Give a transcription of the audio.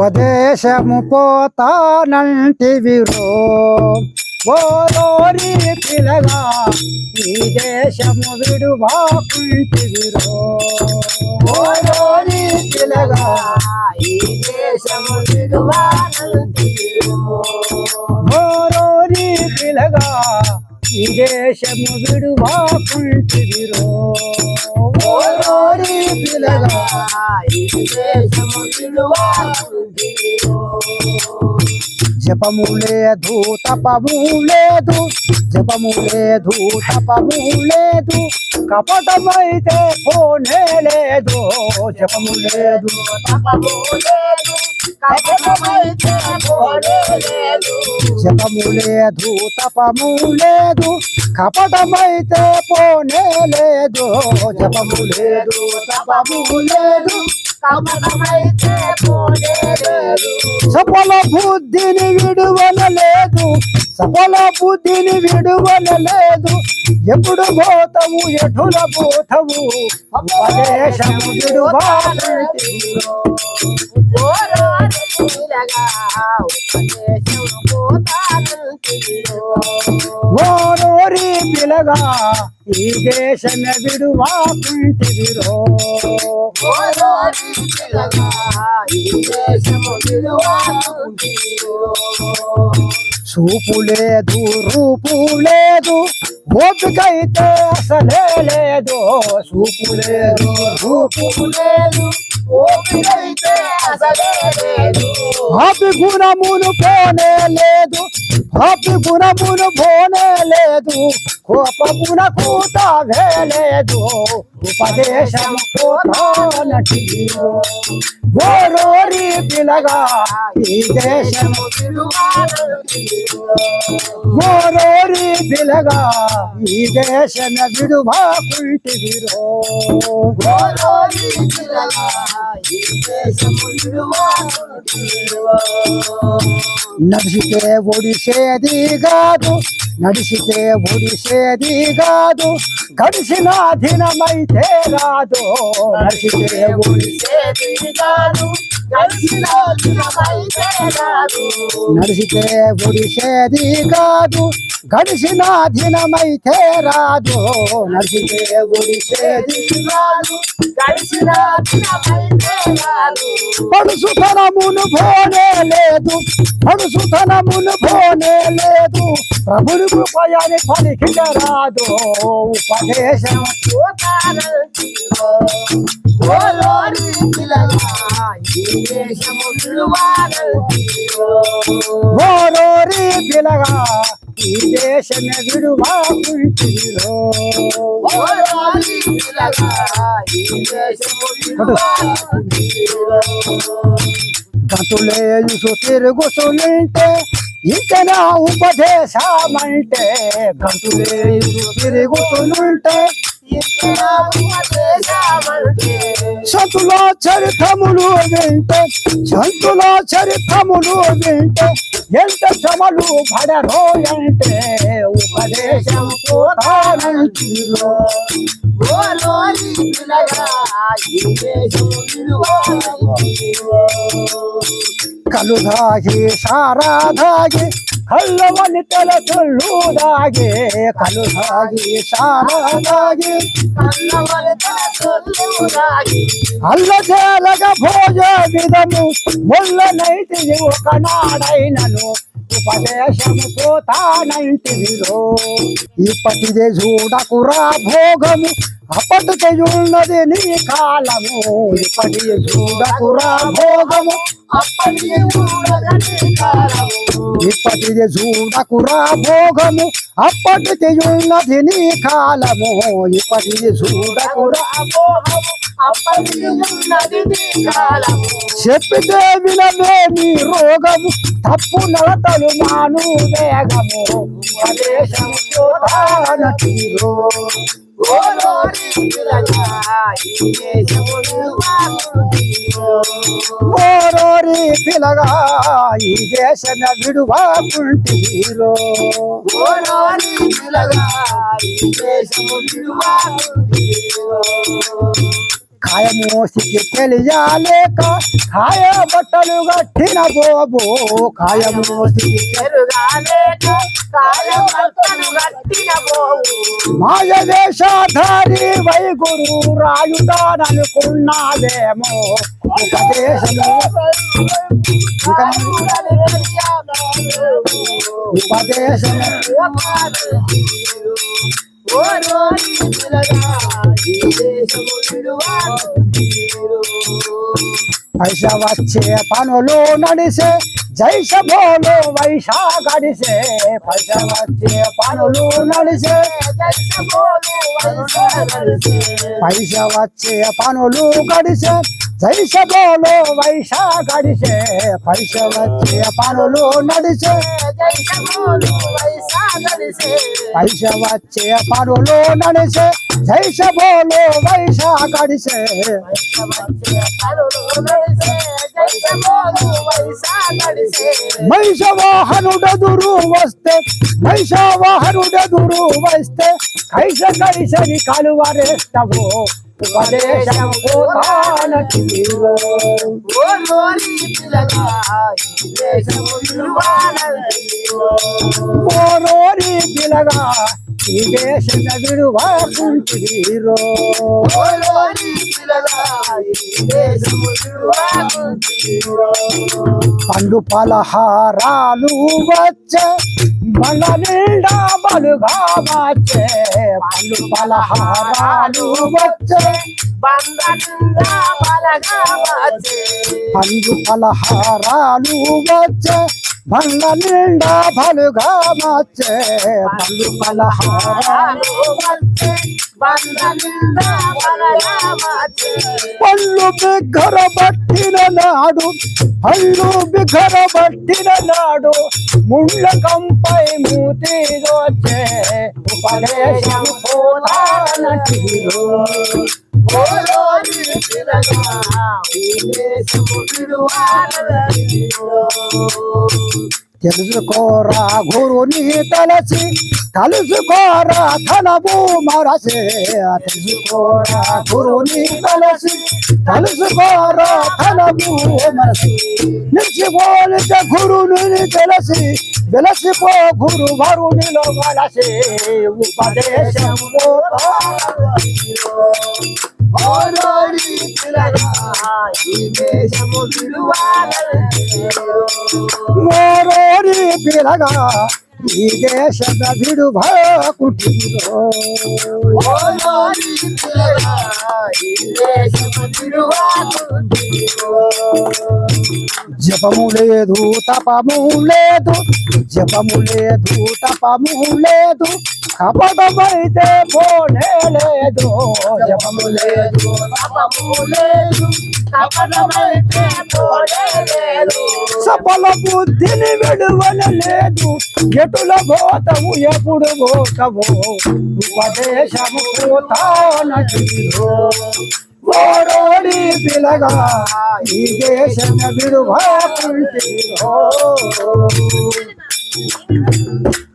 ఉపదేశము పోతానంటివిరో. ఓరోరి పిలగా ఈ దేశము విడువాకుంటివిరో ఓరోరి పిలగా ఈ దేశము విడువాకుంటివిరో ఓరోరి పిలగా ఈ దేశము విడువాకుంటివిరో ఓరోరి పిలగా ఈ దేశము జపము లేదు తపము లేదు జపము లేదు తపము లేదు కపటమైతే పోనే లేదు జపము లేదు తపము లేదు, కపటమైతే పోనే లేదు. జపము లేదు తపము లేదు కపటమైతే పోనే లేదు జపము లేదు తపము లేదు లేదు. సఫల బుద్ధిని విడువనలేదు. సఫల బుద్ధిని విడువనలేదు. ఎప్పుడు పోతావు ఎటుల పోతావు విడువాలంటివిరో. ఓరోరి పిలగా ఈ దేశము విడువానంటివిరో. చూపు లేదు రూపు లేదు ఓపికైతే అసలే లేదు చూపు లేదు రూపు లేదు ఓపికైతే అసలే లేదు పాపి గుణమును పోనే లేదు పాపి గుణమును పోనే లేదు కోపమున కూతావే లేదు ఉపదేశం పోతానటిలో పిలగా ఈ దేశము ఓరోరి పిలగా ఈ దేశం విడువాకుంటివిరో నడిచితే ఒడిసేది కాదు. నడిచితే ఒడిసేది కాదు. గడిచిన దినమైతే రాదు. నడిచితే ఒడిసేది కాదు. నడిచితే ఒడిసేది కాదు. గడిచిన దినమైతే రాదు. నడిచితే ఒడిసేది కాదు. పడుసుతనమును పోనే లేదు పడుసుతనమును పోనే లేదు ప్రభుని కృపయాని పలికిట రాదు ఉపదేశం ఓరోరి పిలగా ఈ దేశమే విడువాకుంటిలో గతులేయుసు తిరుగుసునింటే ఇంకనా ఉపదేశమంటే గతులేయుసు తిరుగుసునుంటే సంతుల చరిత్రములు వింట సంతుల చరిత్రములు వింట ఎంత శ్రమలు పడరో అంటే ఉపదేశం పోతానంటిలో కలు తెలతుళ్ళు దాగి కలు దాగి సారా దాగి అల్లజేలగ భోజ విధము ముళ్ళనైతి ఒకనాడైనను ఉపదేశము పోతానంటివిరో ఇప్పటిదే చూడకురా భోగము అప్పటికే ఉన్నది నీ కాలము ఇప్పటికే చూడకురా భోగము ఇప్పటికే చూడకురా భోగము అప్పటికి ఉన్నది నీ కాలము. ఇప్పటికి చూడకురా చెప్పితే వినవే నీ రోగము తప్పు నడతలు మాను వేగము. ఉపదేశం పోతానటిలో ఓరోరి పిలగా ఈ దేశన విడువాకుంటీరో. కాయమోసికి తెలియాలేక కాయ బట్టలు గట్టిన బోబో కాయమోసికి ఎరుగాలేక కాయమత్తను మాయ వేషాధారి వైగురు రాయుడాననుకున్నావేమో ఒక దేశము ఉపదేశము పైస వచ్చే పనులు నడిసే జైస బోలు వైశా గడిసే పైస వచ్చే పనులు నడిసే పైస వచ్చే పనులు గడిసే జైస బోలు వైశా గడిసే పైస వచ్చే పనులు నడిసే పైస వచ్చే పనులు నడిసే జైస బోలు వైశా గడిసే మహిష వాహనుడెదురు వస్తే మహిష వాహనుడెదురు వస్తే కైస కైసని కలువరేస్తవు ఉపదేశం పోతాన తీరో. ఓరోరి ఈ దేశం పండు పలహారాలు వచ్చే బల నిండా బలుగా వచ్చే పండు పలహారాలు వచ్చే పండు పలహారాలు వచ్చే బండ్ల నిండా బలుగా వచ్చే పండు పలహారాలు పళ్ళు బిగ్గర పట్టిన నాడు పళ్ళు బిగ్గర పట్టిన నాడు ముళ్ళ కంపై మూతి ఉపదేశం పోతానటిలో తెలుసుకోరా గురుని తలసి కలుసుకోరా తలబు మరసే. తెలుసుకోరా గురుని తలసి కలుసుకోరా తనవు మరసి. నిలిచిపోలిత గురుని తెలిసి వెలసిపో గురు వరుణిలో వలసి ఉపదేశం మోరోని పిలగా ఈ దేశద విడుభకుటిరో మోరోని పిలగా ఈ దేశద జపము లేదు తపము లేదు జపము లేదు తపము లేదు కపటమైతే పోనే లేదు. జపము లేదు సఫల బుద్ధిని విడువల లేదు ఎటుల పోతవు ఎప్పుడు పోతవు ఉపదేశము పోతానో ఓరోడి పిలగా ఈ దేశం విడువకుంటీరో Thank you.